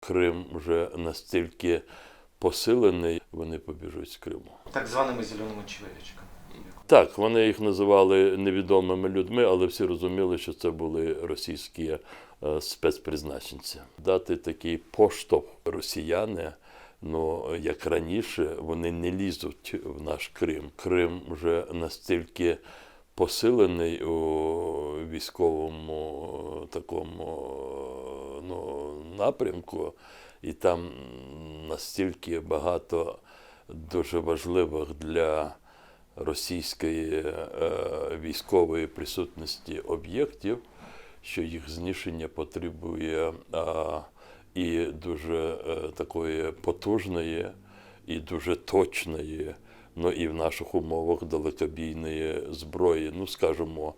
Крим вже настільки посилений, вони побіжуть з Криму. Так званими зеленими чоловічками. Так, вони їх називали невідомими людьми, але всі розуміли, що це були російські е, спецпризначенці. Дати такий поштовх росіяни. Ну, як раніше, вони не лізуть в наш Крим. Крим вже настільки посилений у військовому такому ну, напрямку, і там настільки багато дуже важливих для російської е, військової присутності об'єктів, що їх знищення потребує і дуже е, такої потужної, і дуже точної, ну і в наших умовах далекобійної зброї. Ну, скажімо,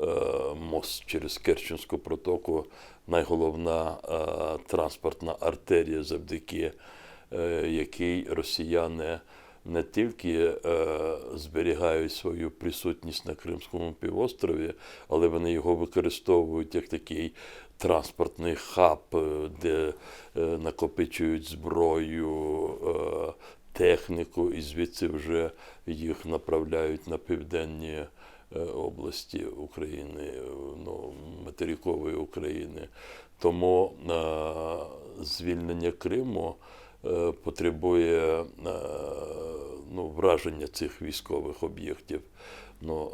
е, мост через Керченську протоку найголовна е, транспортна артерія, завдяки е, якій росіяни не тільки зберігають свою присутність на Кримському півострові, але вони його використовують як такий транспортний хаб, де е, накопичують зброю, е, техніку, і звідси вже їх направляють на південні е, області України, е, ну, материкової України. Тому е, звільнення Криму потребує ну, враження цих військових об'єктів. Ну,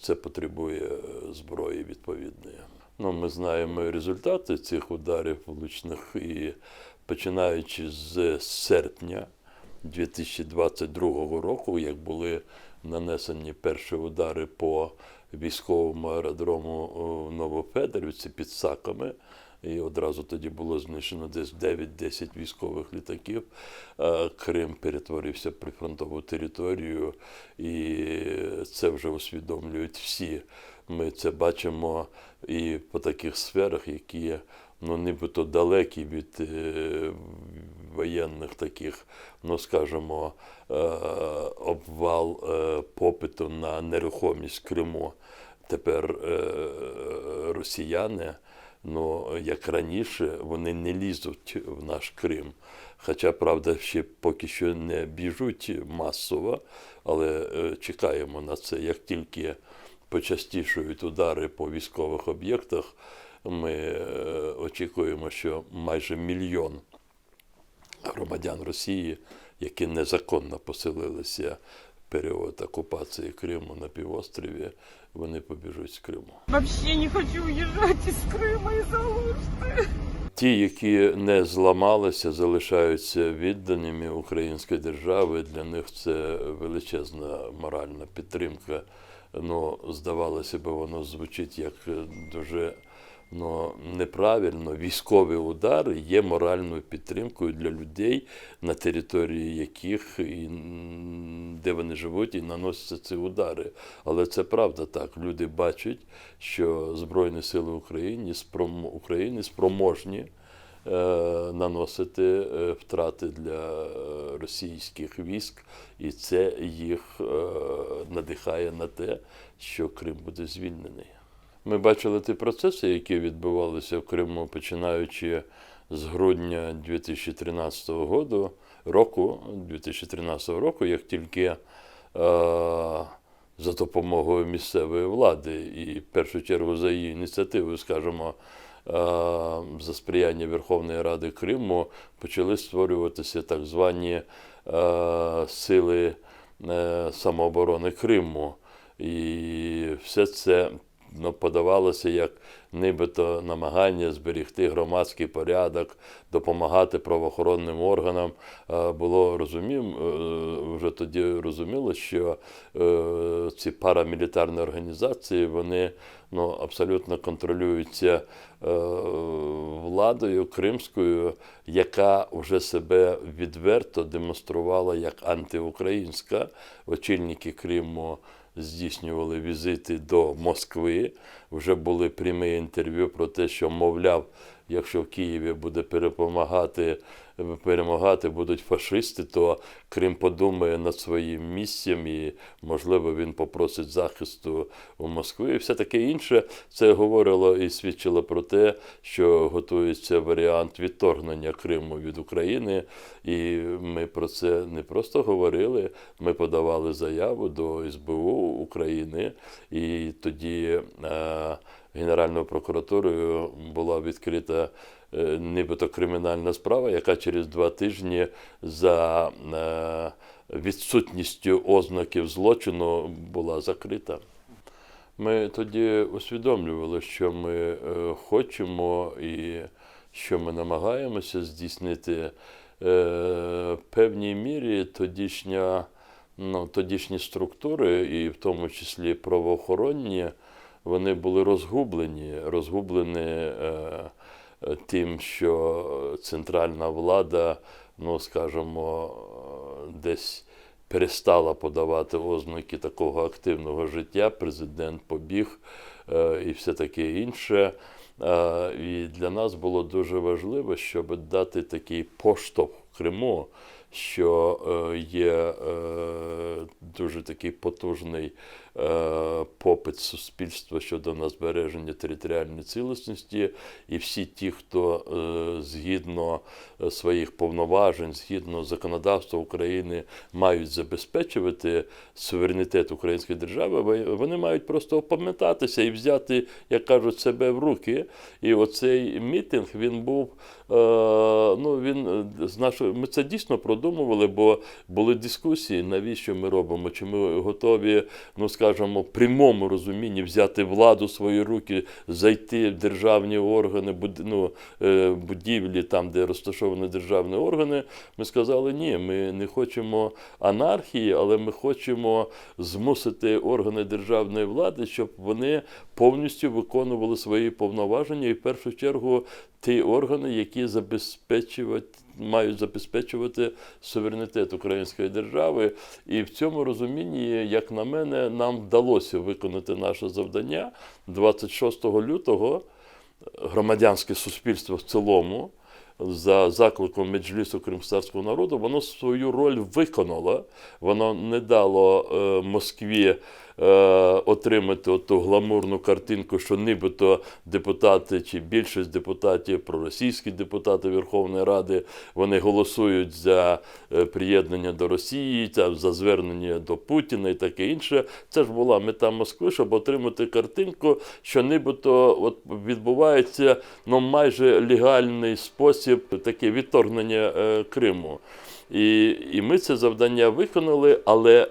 це потребує зброї відповідної. Ну, ми знаємо результати цих ударів влучних і починаючи з серпня 2022 року, як були нанесені перші удари по військовому аеродрому в Новофедорівці під Саками. І одразу тоді було знищено десь 9-10 військових літаків. Е, Крим перетворився в прифронтову територію, і це вже усвідомлюють всі. Ми це бачимо і по таких сферах, які ну, нібито далекі від е, воєнних таких, ну скажімо, е, обвал е, попиту на нерухомість Криму. Тепер е, росіяни, ну як раніше, вони не лізуть в наш Крим. Хоча, правда, ще поки що не біжуть масово, але е, чекаємо на це. Як тільки почастішують удари по військових об'єктах, ми е, очікуємо, що майже мільйон громадян Росії, які незаконно поселилися в період окупації Криму на півострові, вони побіжуть з Криму. Вообще не хочу уезжать из Крыма из Алушты. Ті, які не зламалися, залишаються відданими української держави. Для них це величезна моральна підтримка. Ну, здавалося б, воно звучить як дуже ну, неправильно. Військові удари є моральною підтримкою для людей, на території яких і де вони живуть і наносяться ці удари. Але це правда так. Люди бачать, що Збройні Сили України, спром... України спроможні е, наносити е, втрати для е, російських військ, і це їх е, надихає на те, що Крим буде звільнений. Ми бачили ті процеси, які відбувалися в Криму, починаючи з грудня 2013 року, року 2013 року, як тільки е, за допомогою місцевої влади і в першу чергу за її ініціативою, скажімо, е, за сприяння Верховної Ради Криму почали створюватися так звані е, сили е, самооборони Криму. І все це подавалося як нібито намагання зберегти громадський порядок, допомагати правоохоронним органам. Е, Було розумім, е, вже тоді розуміло, що е, ці парамілітарні організації вони ну, абсолютно контролюються владою кримською, яка вже себе відверто демонструвала як антиукраїнська. Очільники Криму здійснювали візити до Москви. Вже були прямі інтерв'ю про те, що, мовляв, якщо в Києві буде перепомагати перемагати будуть фашисти, то Крим подумає над своїм місцем і, можливо, він попросить захисту у Москві. І все таке інше. Це говорило і свідчило про те, що готується варіант відторгнення Криму від України. І ми про це не просто говорили, ми подавали заяву до СБУ України, і тоді е, Генеральною прокуратурою була відкрита е, нібито кримінальна справа, яка через два тижні за е, відсутністю ознаків злочину була закрита. Ми тоді усвідомлювали, що ми е, хочемо і що ми намагаємося здійснити в певній мірі тодішня, ну, тодішні структури, і в тому числі правоохоронні, вони були розгублені, розгублені е, е, тим, що центральна влада, ну скажімо, е, десь перестала подавати ознаки такого активного життя, президент побіг і все таке інше. І для нас було дуже важливо, щоб дати такий поштовх Криму, що є дуже такий потужний попит суспільства щодо на збереження територіальної цілісності, і всі ті, хто е, згідно е, своїх повноважень, згідно законодавства України, мають забезпечувати суверенітет української держави, ви- вони мають просто опам'ятатися і взяти, як кажуть, себе в руки. І оцей мітинг він був. е, Ну, він е, з нашої ми це дійсно продумували, бо були дискусії, навіщо ми робимо, чи ми готові, ну скажімо, прямому розумінні взяти владу в свої руки, зайти в державні органи, ну, е, будівлі, там, де розташовані державні органи. Ми сказали, ні, ми не хочемо анархії, але ми хочемо змусити органи державної влади, щоб вони повністю виконували свої повноваження, і в першу чергу ті органи, які забезпечують, мають забезпечувати суверенітет української держави. І в цьому розумінні, як на мене, нам вдалося виконати наше завдання 26 лютого. Громадянське суспільство в цілому за закликом Меджлісу кримстарського народу, воно свою роль виконало. Воно не дало е, Москві е, отримати ту гламурну картинку, що нібито депутати чи більшість депутатів, проросійські депутати Верховної Ради, вони голосують за е, приєднання до Росії, за звернення до Путіна і таке інше. Це ж була мета Москви, щоб отримати картинку, що нібито от відбувається ну, майже легальний спосіб таке відторгнення е, Криму. І, і ми це завдання виконали, але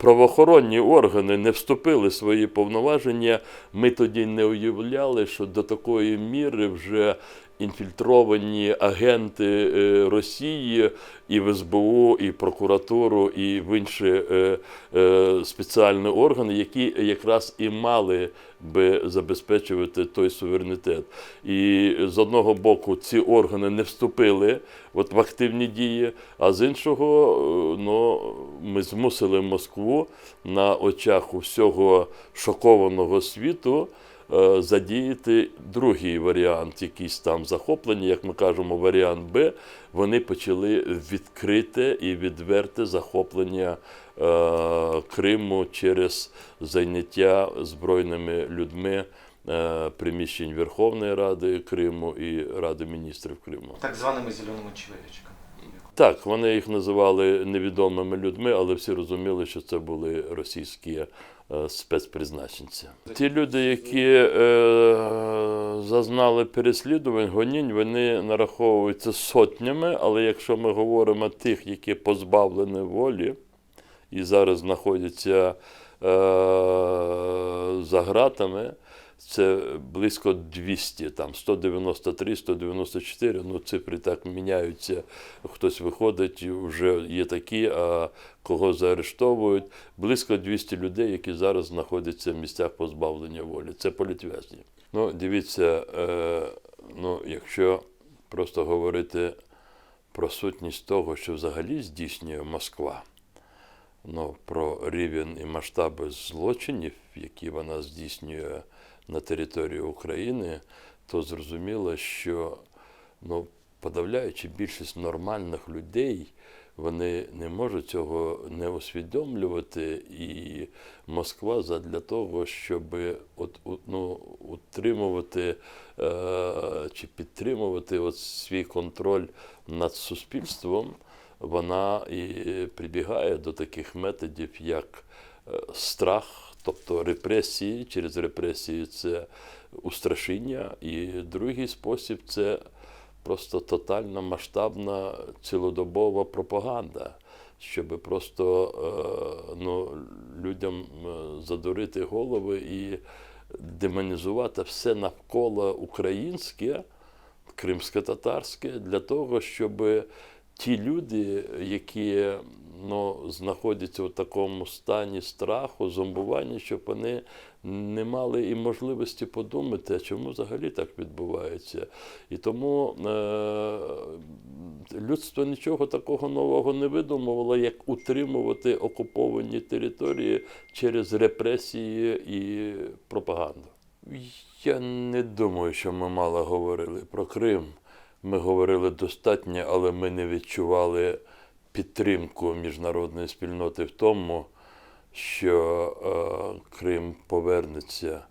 правоохоронні органи не вступили в свої повноваження. Ми тоді не уявляли, що до такої міри вже інфільтровані агенти е, Росії і в СБУ, і прокуратуру, і в інші е, е, спеціальні органи, які якраз і мали би забезпечувати той суверенітет. І з одного боку ці органи не вступили от в активні дії, а з іншого, ну, ми змусили Москву на очах усього шокованого світу задіяти другий варіант, якийсь там захоплення, як ми кажемо, варіант Б. Вони почали відкрите і відверте захоплення е, Криму через зайняття збройними людьми е, приміщень Верховної Ради Криму і Ради міністрів Криму. Так званими зеленими чоловічками. Так, вони їх називали невідомими людьми, але всі розуміли, що це були російські е, спецпризначенці. Ті люди, які е, зазнали переслідувань, гонінь, вони нараховуються сотнями, але якщо ми говоримо тих, які позбавлені волі і зараз знаходяться е, за ґратами, це близько 200, там 193, 194, ну цифри так міняються. Хтось виходить, вже є такі, а кого заарештовують. Близько 200 людей, які зараз знаходяться в місцях позбавлення волі. Це політв'язні. Ну, дивіться, е, ну, якщо просто говорити про сутність того, що взагалі здійснює Москва, ну, про рівень і масштаби злочинів, які вона здійснює на території України, то зрозуміло, що ну, подавляюча більшість нормальних людей вони не можуть цього не усвідомлювати. І Москва задля того, щоб от, у- ну, утримувати е, чи підтримувати от свій контроль над суспільством, вона і прибігає до таких методів, як е, страх, тобто репресії. Через репресії це устрашіння. І другий спосіб це просто тотальна масштабна цілодобова пропаганда, щоб просто е, ну, людям е, задурити голови і демонізувати все навколо українське, кримсько-татарське, для того, щоб ті люди, які ну, знаходяться в такому стані страху, зомбування, щоб вони не мали і можливості подумати, а чому взагалі так відбувається. І тому е, людство нічого такого нового не видумувало, як утримувати окуповані території через репресії і пропаганду. Я не думаю, що ми мало говорили про Крим. Ми говорили достатньо, але ми не відчували підтримку міжнародної спільноти в тому, що е, Крим повернеться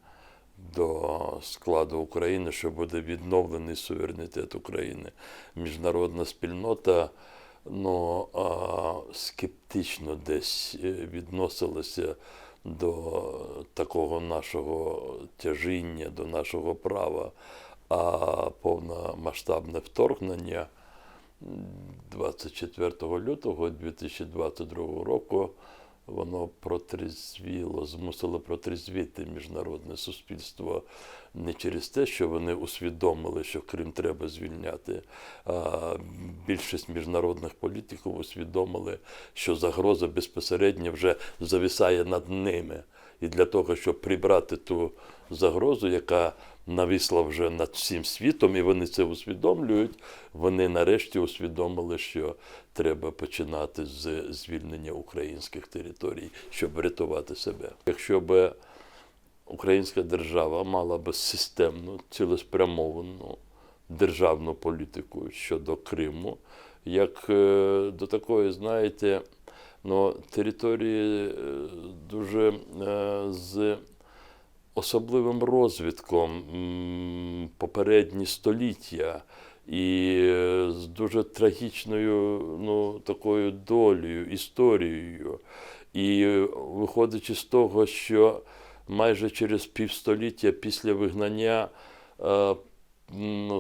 до складу України, що буде відновлений суверенітет України. Міжнародна спільнота ну, а, скептично десь е, відносилася до такого нашого тяжіння, до нашого права, а повномасштабне вторгнення 24 лютого 2022 року воно протрезвіло, змусило протрезвіти міжнародне суспільство не через те, що вони усвідомили, що Крим треба звільняти, а більшість міжнародних політиків усвідомили, що загроза безпосередньо вже зависає над ними. І для того, щоб прибрати ту загрозу, яка нависла вже над всім світом, і вони це усвідомлюють, вони нарешті усвідомили, що треба починати з звільнення українських територій, щоб врятувати себе. Якщо б українська держава мала б системну, цілеспрямовану державну політику щодо Криму, як е, до такої, знаєте, ну, території е, дуже е, з особливим розвитком попередні століття і е, з дуже трагічною ну, такою долею, історією. І е, виходячи з того, що майже через півстоліття після вигнання е,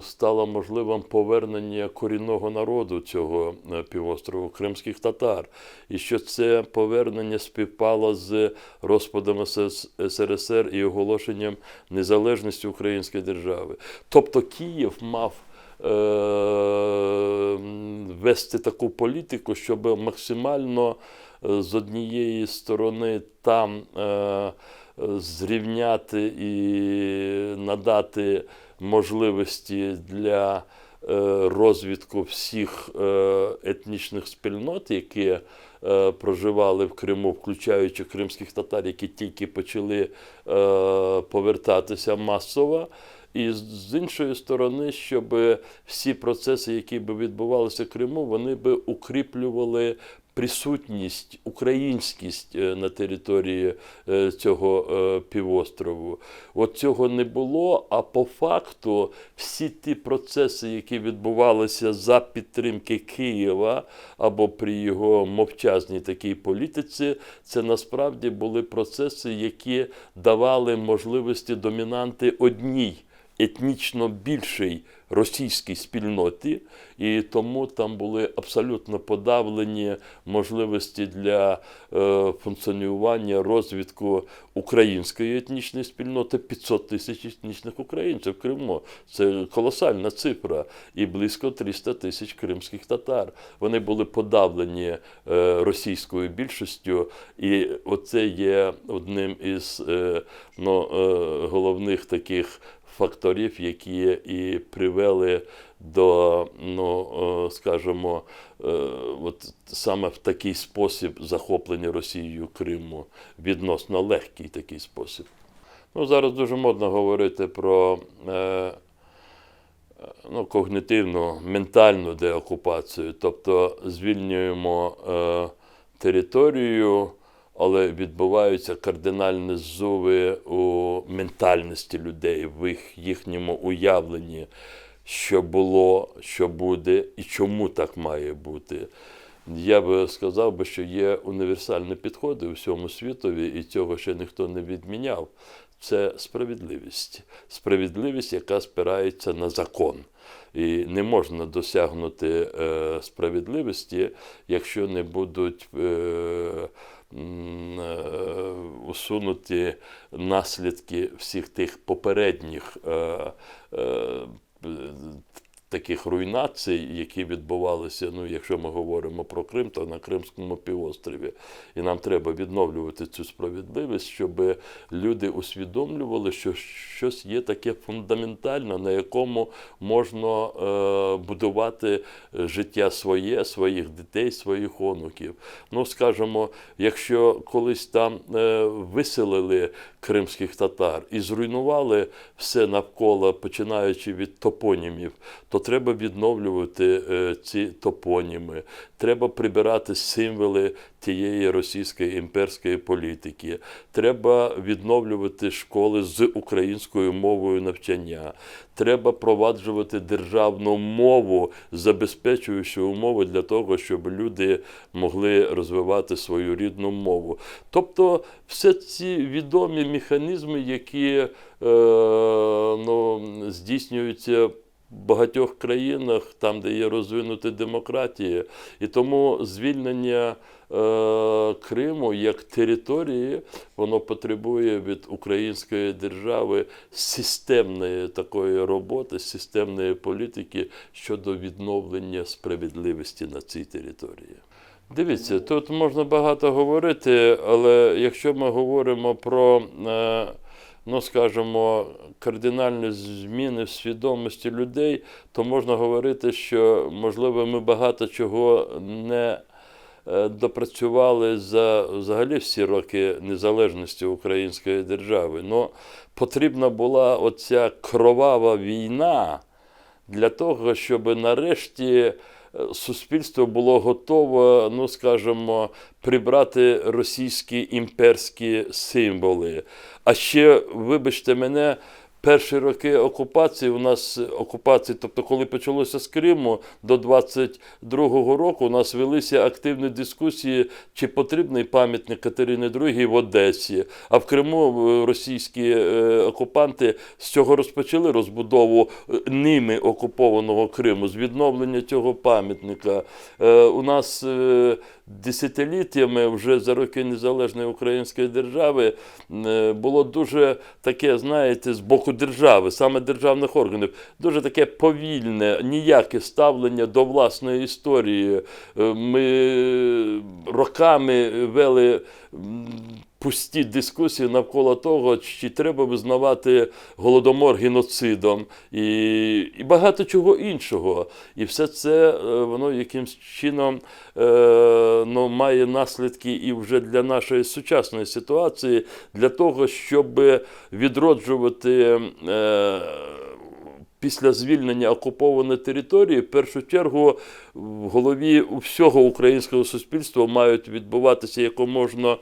стало можливим повернення корінного народу цього е, півострову кримських татар, і що це повернення співпало з розпадом СРСР і оголошенням незалежності Української держави. Тобто Київ мав е, вести таку політику, щоб максимально е, з однієї сторони там зрівняти і надати можливості для е, розвитку всіх е, етнічних спільнот, які е, проживали в Криму, включаючи кримських татар, які тільки почали повертатися масово. І з іншої сторони, щоб всі процеси, які би відбувалися в Криму, вони би укріплювали присутність, українськість е, на території е, цього е, півострову. От цього не було. А по факту всі ті процеси, які відбувалися за підтримки Києва або при його мовчазній такій політиці, це насправді були процеси, які давали можливості домінанти одній етнічно більшій російській спільноті, і тому там були абсолютно подавлені можливості для е, функціонування розвитку української етнічної спільноти 500 тисяч етнічних українців в Криму. Це колосальна цифра, і близько 300 тисяч кримських татар. Вони були подавлені е, російською більшістю, і оце є одним із е, ну, головних таких факторів, які і привели до, ну, е, скажімо, е, от саме в такий спосіб захоплення Росією Криму, відносно легкий такий спосіб. Ну, зараз дуже модно говорити про е, ну, когнитивну, ментальну деокупацію, тобто звільнюємо територію, але відбуваються кардинальні зуви у ментальності людей, в їх, їхньому уявленні, що було, що буде і чому так має бути. Я би сказав би, що є універсальні підходи у всьому світові, і цього ще ніхто не відміняв. Це справедливість. Справедливість, яка спирається на закон. І не можна досягнути е, справедливості, якщо не будуть е, усунуті наслідки всіх тих попередніх е, е, таких руйнацій, які відбувалися, ну, якщо ми говоримо про Крим, то на Кримському півострові. І нам треба відновлювати цю справедливість, щоб люди усвідомлювали, що щось є таке фундаментальне, на якому можна е, будувати життя своє, своїх дітей, своїх онуків. Ну, скажімо, якщо колись там е, виселили кримських татар і зруйнували все навколо, починаючи від топонімів, то треба відновлювати е, ці топоніми. Треба прибирати символи тієї російської імперської політики. Треба відновлювати школи з українською мовою навчання. Треба проваджувати державну мову, забезпечуючи умови для того, щоб люди могли розвивати свою рідну мову. Тобто, все ці відомі механізми, які е, ну, здійснюються багатьох країнах, там, де є розвинута демократія, і тому звільнення е, Криму як території, воно потребує від української держави системної такої роботи, системної політики щодо відновлення справедливості на цій території. Дивіться, тут можна багато говорити, але якщо ми говоримо про, е, ну скажімо, кардинальні зміни в свідомості людей, то можна говорити, що можливо ми багато чого не е, допрацювали за взагалі всі роки незалежності української держави. Ну, потрібна була оця кровава війна для того, щоб нарешті суспільство було готове, ну скажімо, прибрати російські імперські символи. А ще, вибачте мене, перші роки окупації у нас окупації, тобто коли почалося з Криму до 22-го року, у нас велися активні дискусії, чи потрібний пам'ятник Катерини II в Одесі. А в Криму е, російські е, окупанти з цього розпочали розбудову е, ними окупованого Криму, з відновлення цього пам'ятника. У нас десятиліттями вже за роки незалежної української держави е, було дуже таке, знаєте, з боку держави, саме державних органів, дуже таке повільне, ніяке ставлення до власної історії. Е, Ми роками вели пусті дискусії навколо того, чи треба визнавати голодомор геноцидом і, і багато чого іншого. І все це е, воно якимсь чином е, ну, має наслідки і вже для нашої сучасної ситуації, для того, щоб відроджувати. Е, Після звільнення окупованої території, в першу чергу, в голові всього українського суспільства мають відбуватися якомога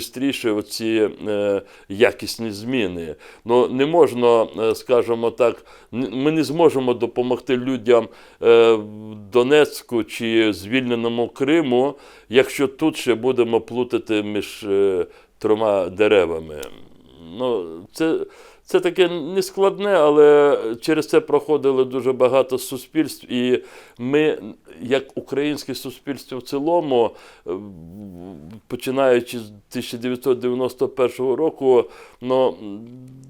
швидше оці е, якісні зміни. Ну, не можна, е, скажімо так, ми не зможемо допомогти людям е, в Донецьку чи звільненому Криму, якщо тут ще будемо плутати між е, трьома деревами. Ну, це, це таке нескладне, але через це проходило дуже багато суспільств, і ми, як українське суспільство в цілому, е, починаючи з 1991 року, ну,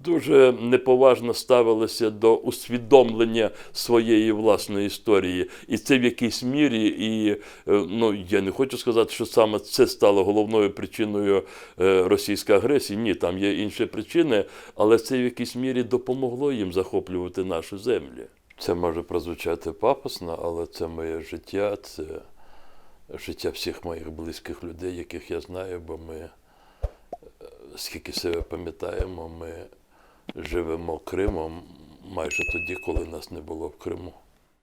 дуже неповажно ставилися до усвідомлення своєї власної історії. І це в якійсь мірі, і е, ну, я не хочу сказати, що саме це стало головною причиною е, російської агресії. Ні, там є інші причини, але це в якійсь мірі допомогло їм захоплювати нашу землю. Це може прозвучати пафосно, але це моє життя, це життя всіх моїх близьких людей, яких я знаю, бо ми, е, скільки себе пам'ятаємо, ми живемо Кримом майже тоді, коли нас не було в Криму.